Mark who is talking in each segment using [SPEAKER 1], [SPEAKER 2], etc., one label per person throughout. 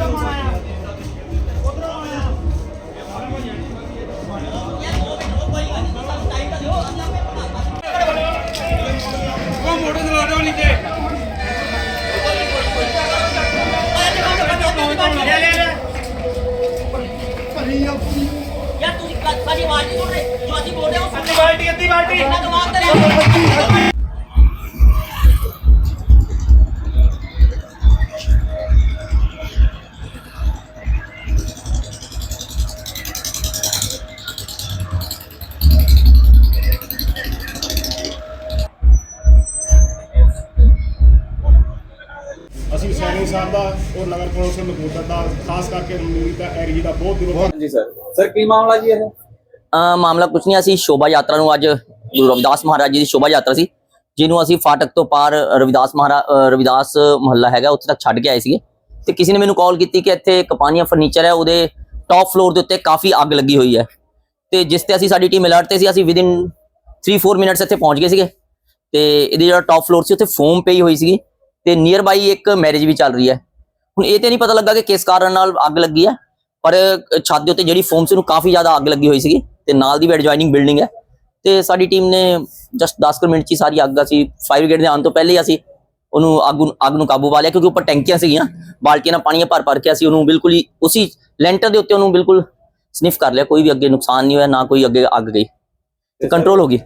[SPEAKER 1] ਪਰ
[SPEAKER 2] ਯਾਰ ਤੁਸੀਂ ਸਾਡੀ ਆਵਾਜ਼ ਨਹੀਂ ਸੁਣ ਰਹੇ ਜੋ ਅਸੀਂ ਬੋਲ ਰਹੇ ਹਾਂ ਅੱਧੀ ਬਾਲਟੀ ਅੱਧੀ ਬਾਲਟੀ ਦਿਮਾਗ ਤੇ ਰਹਿ
[SPEAKER 3] ਅਸੀਂ ਸੈਣੀ ਸਾਹਿਬ ਦਾ ਔਰ ਨਗਰ ਕੌਂਸਲ ਨਕੋਦਰ ਦਾ ਖਾਸ ਕਰਕੇ ਰਣਨੀਤੀ ਦਾ ਏਰੀਆ ਦਾ ਬਹੁਤ ਦਿਨੋਂ
[SPEAKER 4] ਜੀ ਸਰ। ਸਰ ਕੀ ਮਾਮਲਾ ਜੀ ਇਹ?
[SPEAKER 2] ਅ, ਮਾਮਲਾ ਕੁਛ ਨਹੀਂ ਅਸੀਂ ਸ਼ੋਭਾ ਯਾਤਰਾ ਨੂੰ ਅੱਜ ਗੁਰੂ ਰਵਿਦਾਸ ਮਹਾਰਾਜ ਜੀ ਦੀ ਸ਼ੋਭਾ ਯਾਤਰਾ ਸੀ ਜਿਹਨੂੰ ਅਸੀਂ ਫਾਟਕ ਤੋਂ ਪਾਰ ਰਵਿਦਾਸ ਮਹਾਰਾਜ ਰਵਿਦਾਸ ਮਹੱਲਾ ਹੈਗਾ ਉੱਥੇ ਤੱਕ ਛੱਡ ਕੇ ਆਏ ਸੀਗੇ। ਤੇ ਕਿਸੇ ਨੇ ਮੈਨੂੰ ਕਾਲ ਕੀਤੀ ਕਿ ਇੱਥੇ ਕਪਾਨੀਆ ਫਰਨੀਚਰ ਹੈ ਉਹਦੇ ਟਾਪ ਫਲੋਰ ਦੇ ਉੱਤੇ ਕਾਫੀ ਅੱਗ ਲੱਗੀ ਹੋਈ ਹੈ। ਤੇ ਜਿਸ ਤੇ ਅਸੀਂ ਸਾਡੀ ਟੀਮ ਅਲਰਟ ਤੇ ਸੀ ਅਸੀਂ ਵਿਦਿਨ 3-4 ਮਿੰਟਸ ਇੱਥੇ ਪਹੁੰਚ ਗਏ ਸੀਗੇ। ਤੇ ਇਹਦੀ ਜਿਹੜਾ ਟਾਪ ਫਲੋਰ ਸੀ ਉੱਥੇ ਫੋਮ ਪਈ ਹੋਈ ਸੀਗੀ। ਤੇ ਨੀਅਰ ਬਾਈ ਇੱਕ ਮੈਰਿਜ ਵੀ ਚੱਲ ਰਹੀ ਹੈ। ਹੁਣ ਇਹ ਤੇ ਨਹੀਂ ਪਤਾ ਲੱਗਾ ਕਿ ਕਿਸ ਕਾਰਨ ਨਾਲ ਅੱਗ ਲੱਗੀ ਹੈ, ਪਰ ਛੱਤ ਦੇ ਉੱਤੇ ਜਿਹੜੀ ਫੋਮ ਸੀ ਉਹਨੂੰ ਕਾਫੀ ਜ਼ਿਆਦਾ ਅੱਗ ਲੱਗੀ ਹੋਈ ਸੀਗੀ ਤੇ ਨਾਲ ਦੀ ਵੀ ਐਡਜੋਇਨਿੰਗ ਬਿਲਡਿੰਗ ਹੈ। ਤੇ ਸਾਡੀ ਟੀਮ ਨੇ ਜਸਟ 10 ਕੁ ਮਿੰਟ ਚ ਹੀ ਸਾਰੀ ਅੱਗ ਅਸੀਂ ਫਾਇਰ ਬ੍ਰਿਗੇਡ ਦੇ ਆਉਣ ਤੋਂ ਪਹਿਲੇ ਹੀ ਅਸੀਂ ਉਹਨੂੰ ਅੱਗ ਨੂੰ ਅੱਗ ਨੂੰ ਕਾਬੂ ਪਾ ਲਿਆ ਕਿਉਂਕਿ ਉੱਪਰ ਟੈਂਕੀਆਂ ਸੀਗੀਆਂ, ਬਾਲਟੀਆਂ ਨਾਲ ਪਾਣੀ ਭਰ ਭਰ ਕੇ ਅਸੀਂ ਉਹਨੂੰ ਬਿਲਕੁਲ ਹੀ ਉਸੇ ਲੈਂਟਰ ਦੇ ਉੱਤੇ ਉਹਨੂੰ ਬਿਲਕੁਲ ਸਨਿਫ ਕਰ ਲਿਆ, ਕੋਈ ਵੀ ਅੱਗੇ ਨੁਕਸਾਨ ਨਹੀਂ ਹੋਇਆ, ਨਾ ਕੋਈ ਅੱਗੇ ਅੱਗ ਗਈ। ਕੰਟਰੋਲ ਹੋ ਗਈ।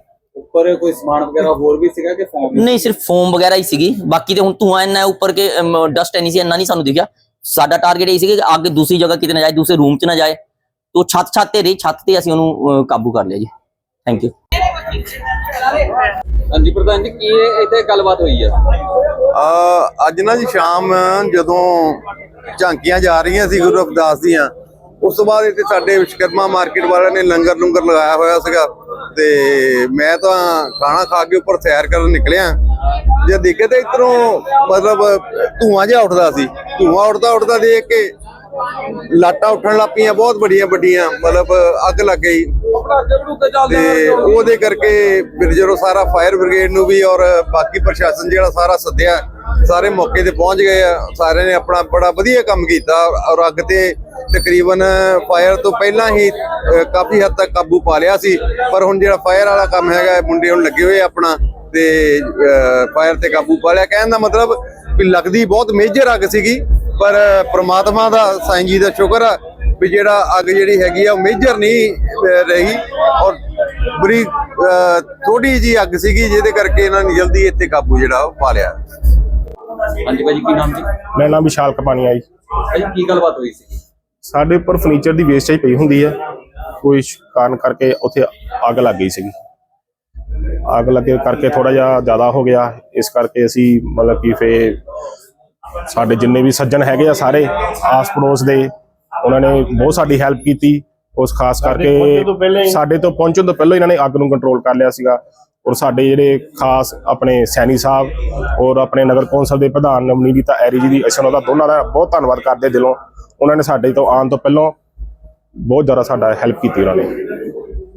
[SPEAKER 4] ਉੱਪਰ ਕੋਈ ਸਮਾਨ ਵਗੈਰਾ ਹੋਰ ਵੀ ਸੀਗਾ ਕਿ ਫੋਮ
[SPEAKER 2] ਨਹੀਂ ਸਿਰਫ ਫੋਮ ਵਗੈਰਾ ਹੀ ਸੀਗੀ। ਬਾਕੀ ਤੇ ਹੁਣ ਧੂਆਂ ਇੰਨਾ ਉੱਪਰ ਕੇ ਡਸਟ ਇੰਨੀ ਸੀ ਇੰਨਾ ਨਹੀਂ ਸਾਨੂੰ ਦਿਖਿਆ। ਸਾਡਾ ਟਾਰਗੇਟ ਇਹ ਸੀ ਕਿ ਅੱਗ ਦੂਸਰੀ ਜਗ੍ਹਾ ਕਿਤੇ ਨਾ ਜਾਏ ਦੂਸਰੇ ਰੂਮ 'ਚ ਨਾ ਜਾਏ। ਤੋ ਛੱਤ ਛੱਤ ਤੇ ਰਹੀ ਛੱਤ ਤੇ ਅਸੀਂ ਉਹਨੂੰ ਕਾਬੂ ਕਰ ਲਿਆ ਜੀ। ਥੈਂਕ ਯੂ
[SPEAKER 4] ਹਾਂਜੀ ਪ੍ਰਧਾਨ ਜੀ ਕੀ ਇੱਥੇ ਗੱਲਬਾਤ ਹੋਈ
[SPEAKER 5] ਅ ਅੱਜ ਨਾ ਜੀ ਸ਼ਾਮ ਜਦੋਂ ਝਾਂਕੀਆਂ ਜਾ ਰਹੀਆਂ ਸੀ ਗੁਰੂ ਰਵਿਦਾਸ ਦੀਆਂ ਉਸ ਤੋਂ ਬਾਅਦ ਇੱਥੇ ਸਾਡੇ ਵਿਸ਼ਕਰਮਾ ਮਾਰਕੀਟ ਵਾਲਿਆਂ ਨੇ ਲੰਗਰ ਲੰਗਰ ਲਗਾਇਆ ਹੋਇਆ ਸੀਗਾ। ਤੇ ਮੈਂ ਤਾਂ ਖਾਣਾ ਖਾ ਕੇ ਉੱਪਰ ਸੈਰ ਕਰਨ ਨਿਕਲਿਆ। ਜੇ ਦੇਖਿਆ ਤਾਂ ਇਧਰੋਂ ਮਤਲਬ ਧੂਆਂ ਜਿਹਾ ਉੱਠਦਾ ਸੀ। ਧੂਆਂ ਉੱਠਦਾ ਉੱਠਦਾ ਦੇਖ ਕੇ ਲਾਟਾਂ ਉੱਠਣ ਲੱਗ ਪਈਆਂ, ਬਹੁਤ ਵੱਡੀਆਂ ਵੱਡੀਆਂ, ਮਤਲਬ ਅੱਗ ਲੱਗ ਗਈ। ਤੇ ਉਹਦੇ ਕਰਕੇ ਫਿਰ ਜਦੋਂ ਸਾਰਾ ਫਾਇਰ ਬ੍ਰਿਗੇਡ ਨੂੰ ਵੀ ਔਰ ਬਾਕੀ ਪ੍ਰਸ਼ਾਸਨ ਜਿਹੜਾ ਸਾਰਾ ਸੱਦਿਆ, ਸਾਰੇ ਮੌਕੇ ਤੇ ਪਹੁੰਚ ਗਏ ਆ। ਸਾਰਿਆਂ ਨੇ ਆਪਣਾ ਬੜਾ ਵਧੀਆ ਕੰਮ ਕੀਤਾ ਔਰ ਅੱਗ ਤੇ ਤਕਰੀਬਨ ਫਾਇਰ ਤੋਂ ਪਹਿਲਾਂ ਹੀ ਕਾਫੀ ਹੱਦ ਤੱਕ ਕਾਬੂ ਪਾ ਲਿਆ ਸੀ। ਪਰ ਹੁਣ ਜਿਹੜਾ ਫਾਇਰ ਵਾਲਾ ਕੰਮ ਹੈਗਾ ਮੁੰਡੇ ਹੁਣ ਲੱਗੇ ਹੋਏ ਆ ਆਪਣਾ ਤੇ ਫਾਇਰ ਤੇ ਕਾਬੂ ਪਾ ਲਿਆ। ਕਹਿਣ ਦਾ ਮਤਲਬ ਵੀ ਲੱਗਦੀ ਬਹੁਤ ਮੇਜਰ ਅੱਗ ਸੀਗੀ ਪਰ ਪ੍ਰਮਾਤਮਾ ਦਾ ਸਾਈਂ ਜੀ ਦਾ ਸ਼ੁਕਰ ਆ ਵੀ ਜਿਹੜਾ ਅੱਗ ਜਿਹੜੀ ਹੈਗੀ ਆ ਉਹ ਮੇਜਰ ਨਹੀਂ ਰਹੀ। ਔਰ ਬੜੀ ਥੋੜੀ ਜੀ ਅੱਗ ਸੀਗੀ ਜਿਹਦੇ ਕਰਕੇ ਇਹਨਾਂ ਨੇ ਜਲਦੀ ਇੱਥੇ ਕਾਬੂ ਜਿਹੜਾ ਉਹ ਪਾ ਲਿਆ।
[SPEAKER 4] ਹਾਂਜੀ ਭਾਜੀ ਕੀ ਨਾਮ ਜੀ?
[SPEAKER 3] ਮੇਰਾ ਨਾਮ ਵਿਸ਼ਾਲ ਕਪਾਣੀ ਆਈ
[SPEAKER 4] ਭਾਜੀ ਕੀ ਗੱਲਬਾਤ ਹੋਈ ਸੀ?
[SPEAKER 3] ਸਾਡੇ ਉੱਪਰ ਫਰਨੀਚਰ ਦੀ ਵੇਸਟੇਜ ਪਈ ਹੁੰਦੀ ਹੈ ਕੋਈ ਕਾਰਨ ਕਰਕੇ ਉੱਥੇ ਅੱਗ ਲੱਗ ਗਈ ਸੀਗੀ। ਅੱਗ ਲੱਗੇ ਕਰਕੇ ਥੋੜਾ ਜਿਹਾ ਜ਼ਿਆਦਾ ਹੋ ਗਿਆ। ਇਸ ਕਰਕੇ ਅਸੀਂ ਮਤਲਬ ਕਿ ਫੇ ਸਾਡੇ ਜਿੰਨੇ ਵੀ ਸੱਜਣ ਹੈਗੇ ਆ ਸਾਰੇ ਆਸ ਪੜੋਸ ਦੇ ਉਹਨਾਂ ਨੇ ਬਹੁਤ ਸਾਡੀ ਹੈਲਪ ਕੀਤੀ। ਉਸ ਖਾਸ ਕਰਕੇ ਸਾਡੇ ਤੋਂ ਪਹੁੰਚਣ ਤੋਂ ਪਹਿਲਾਂ ਇਹਨਾਂ ਨੇ ਅੱਗ ਨੂੰ ਕੰਟਰੋਲ ਕਰ ਲਿਆ ਸੀਗਾ। ਔਰ ਸਾਡੇ ਜਿਹੜੇ ਖਾਸ ਆਪਣੇ ਸੈਣੀ ਸਾਹਿਬ ਔਰ ਆਪਣੇ ਨਗਰ ਕੌਂਸਲ ਦੇ ਪ੍ਰਧਾਨ ਨਵਨੀਤਾ ਐਰੀ ਜੀ ਦੀ ਅਸੀਂ ਉਹਨਾਂ ਦਾ ਦੋਨਾਂ ਦਾ ਬਹੁਤ ਧੰਨਵਾਦ ਕਰਦੇ ਦਿਲੋਂ। ਉਹਨਾਂ ਨੇ ਸਾਡੇ ਤੋਂ ਆਉਣ ਤੋਂ ਪਹਿਲਾਂ ਬਹੁਤ ਜ਼ਿਆਦਾ ਸਾਡਾ ਹੈਲਪ ਕੀਤੀ ਉਹਨਾਂ ਨੇ।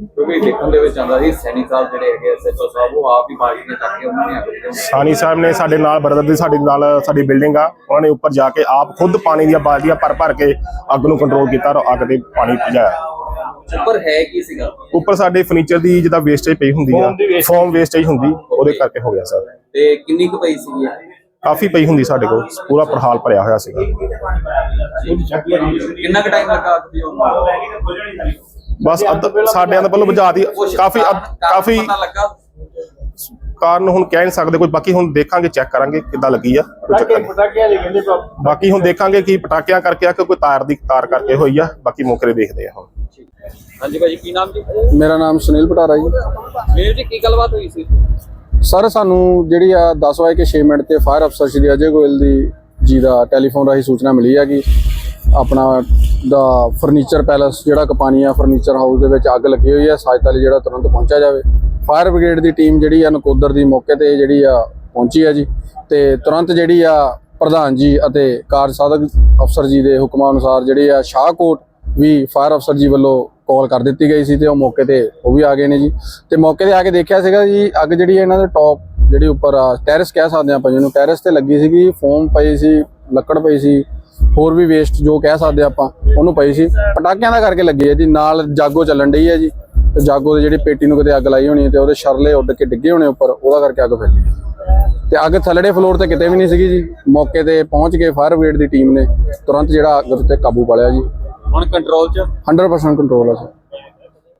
[SPEAKER 4] ਕਿਉਂਕਿ ਦੇਖਣ ਦੇ ਵਿੱਚ ਆਉਂਦਾ ਸੀ ਸੈਣੀ ਸਾਹਿਬ ਜਿਹੜੇ ਹੈਗੇ ਐਸਐਚਓ ਸਾਹਿਬ ਉਹ ਆਪ ਹੀ ਬਾਲਟੀਆਂ ਚੱਕ ਕੇ ਉਹਨਾਂ ਨੇ ਅੱਗ ਤੇ
[SPEAKER 3] ਸਾਨੀ ਸਾਹਿਬ ਨੇ ਸਾਡੇ ਨਾਲ ਬਰਦਰ ਦੀ ਸਾਡੇ ਨਾਲ ਸਾਡੀ ਬਿਲਡਿੰਗ ਆ ਉਹਨਾਂ ਨੇ ਉੱਪਰ ਜਾ ਕੇ ਆਪ ਖੁਦ ਪਾਣੀ ਦੀਆਂ ਬਾਲਟੀਆਂ ਭਰ ਭਰ ਕੇ ਅੱਗ ਨੂੰ ਕੰਟਰੋਲ ਕੀਤਾ ਔਰ ਅੱਗ ਤੇ ਪਾਣੀ ਭਜਾਇਆ
[SPEAKER 4] ਉੱਪਰ ਹੈ ਕੀ ਸੀਗਾ?
[SPEAKER 3] ਉੱਪਰ ਸਾਡੇ ਫਰਨੀਚਰ ਦੀ ਜਿੱਦਾਂ ਵੇਸਟੇਜ ਪਈ ਹੁੰਦੀ ਆ ਫੋਮ ਵੇਸਟੇਜ ਹੁੰਦੀ। ਉਹਦੇ ਕਰਕੇ ਹੋ ਗਿਆ ਸਰ
[SPEAKER 4] ਤੇ ਕਿੰਨੀ ਕੁ ਪਈ ਸੀਗੀ ਇਹ?
[SPEAKER 3] ਕਾਫੀ ਪਈ ਹੁੰਦੀ ਸਾਡੇ ਕੋਲ ਪੂਰਾ ਪ੍ਰਹਾਲ ਭਰਿਆ ਹੋਇਆ ਸੀਗਾ।
[SPEAKER 4] ਕਿੰਨਾ ਕੁ ਟਾਈਮ ਲੱਗਾ ਅੱਗ ਦੀ?
[SPEAKER 3] ਬਸ ਅੱਧ ਸਾਡਿਆਂ ਦਾ ਵੱਲੋਂ ਬੁਝਾ ਦੀ ਕਾਫੀ ਕਾਫੀ ਕਾਰਨ ਹੁਣ ਕਹਿ ਨਹੀਂ ਸਕਦੇ ਕੋਈ ਬਾਕੀ ਹੁਣ ਦੇਖਾਂਗੇ ਚੈੱਕ ਕਰਾਂਗੇ ਕਿੱਦਾਂ ਲੱਗੀ ਆ ਕੋਈ ਚੱਕਰ ਨਹੀਂ। ਬਾਕੀ ਹੁਣ ਦੇਖਾਂਗੇ ਕਿ ਪਟਾਕਿਆਂ ਕਰਕੇ ਆ ਕਿ ਕੋਈ ਤਾਰ ਦੀ ਤਾਰ ਕਰਕੇ ਹੋਈ ਆ ਬਾਕੀ ਮੌਕੇ ਦੇਖਦੇ ਆ ਹੁਣ।
[SPEAKER 4] ਹਾਂਜੀ ਭਾਜੀ ਕੀ ਨਾਮ ਜੀ?
[SPEAKER 6] ਮੇਰਾ ਨਾਮ ਸੁਨੀਲ ਪਟਾਰਾ ਜੀ।
[SPEAKER 4] ਮੇਰੇ ਜੀ ਕੀ ਗੱਲਬਾਤ ਹੋਈ ਸੀ?
[SPEAKER 6] ਸਰ, ਸਾਨੂੰ ਜਿਹੜੀ ਆ 10 ਵਜੇ ਕੇ 6 ਮਿੰਟ ਤੇ ਫਾਇਰ ਅਫਸਰ ਸ਼੍ਰੀ ਅਜੇ ਗੋਇਲ ਦੀ ਜੀ ਦਾ ਟੈਲੀਫੋਨ ਰਾਹੀਂ ਸੂਚਨਾ ਮਿਲੀ ਹੈ ਕਿ ਆਪਣਾ ਦਾ ਫਰਨੀਚਰ ਪੈਲਸ ਜਿਹੜਾ ਕਪਾਨੀਆ ਫਰਨੀਚਰ ਹਾਊਸ ਦੇ ਵਿੱਚ ਅੱਗ ਲੱਗੀ ਹੋਈ ਹੈ ਸਹਾਇਤਾ ਲਈ ਜਿਹੜਾ ਤੁਰੰਤ ਪਹੁੰਚਿਆ ਜਾਵੇ। ਫਾਇਰ ਬ੍ਰਿਗੇਡ ਦੀ ਟੀਮ ਜਿਹੜੀ ਆ ਨਕੋਦਰ ਦੀ ਮੌਕੇ ਤੇ ਜਿਹੜੀ ਆ ਪਹੁੰਚੀ ਆ ਜੀ ਤੇ ਤੁਰੰਤ ਜਿਹੜੀ ਆ ਪ੍ਰਧਾਨ ਜੀ ਅਤੇ ਕਾਰਜ ਸਾਧਕ ਅਫਸਰ ਜੀ ਦੇ ਹੁਕਮਾਂ ਅਨੁਸਾਰ ਜਿਹੜੀ ਆ ਸ਼ਾਹਕੋਟ ਵੀ ਫਾਇਰ ਅਫਸਰ ਜੀ ਵੱਲੋਂ ਕਾਲ ਕਰ ਦਿੱਤੀ ਗਈ ਸੀ ਤੇ ਉਹ ਮੌਕੇ ਤੇ ਉਹ ਵੀ ਆ ਗਏ ਨੇ ਜੀ। ਤੇ ਮੌਕੇ ਤੇ ਆ ਕੇ ਦੇਖਿਆ ਸੀਗਾ ਜੀ, ਅੱਗ ਜਿਹੜੀ ਹੈ ਇਹਨਾਂ ਦੇ ਟੌਪ ਜਿਹੜੀ ਉੱਪਰ ਟੈਰਸ ਕਹਿ ਸਕਦੇ ਆਪਾਂ ਜਿਹਨੂੰ। ਟੈਰਸ ਤੇ ਲੱਗੀ ਸੀਗੀ ਫੋਮ ਪਈ ਸੀ, ਲੱਕੜ ਪਈ ਸੀ, ਹੋਰ ਵੀ ਵੇਸਟ ਜੋ ਕਹਿ ਸਕਦੇ ਆਪਾਂ, ਉਹਨੂੰ ਪਈ ਸੀ। ਪਟਾਕਿਆਂ ਦਾ ਕਰਕੇ ਲੱਗੀ ਹੈ ਜੀ, ਨਾਲ ਜਾਗੋ ਚੱਲਣ ਡਈ ਹੈ ਜੀ। ਤੇ ਜਾਗੋ ਦੀ ਜਿਹੜੀ ਪੇਟੀ ਨੂੰ ਕਿਤੇ ਅੱਗ ਲਾਈ ਹੋਣੀ ਹੈ ਤੇ ਉਹਦੇ ਸ਼ਰਲੇ ਉੱਡ ਕੇ ਡਿੱਗੇ ਹੋਣੇ ਉੱਪਰ, ਉਹਦਾ ਕਰਕੇ ਅੱਗ ਫੈਲੀ ਹੈ। ਤੇ ਅੱਗ ਥੱਲੜੇ ਫਲੋਰ ਤੇ ਕਿਤੇ ਵੀ ਨਹੀਂ ਸੀਗੀ ਜੀ। ਮੌਕੇ ਤੇ ਪਹੁੰਚ ਕੇ ਫਾਇਰ ਬ੍ਰਿਗੇਡ ਦੀ ਟੀਮ ਨੇ ਤੁਰੰਤ ਜਿਹੜਾ ਅੱਗ ਉੱਤੇ ਕਾਬੂ ਪਾ ਲਿਆ ਜੀ।
[SPEAKER 4] ਹੁਣ ਕੰਟਰੋਲ 'ਚ?
[SPEAKER 6] 100% ਕੰਟਰੋਲ ਹੈ ਸਰ।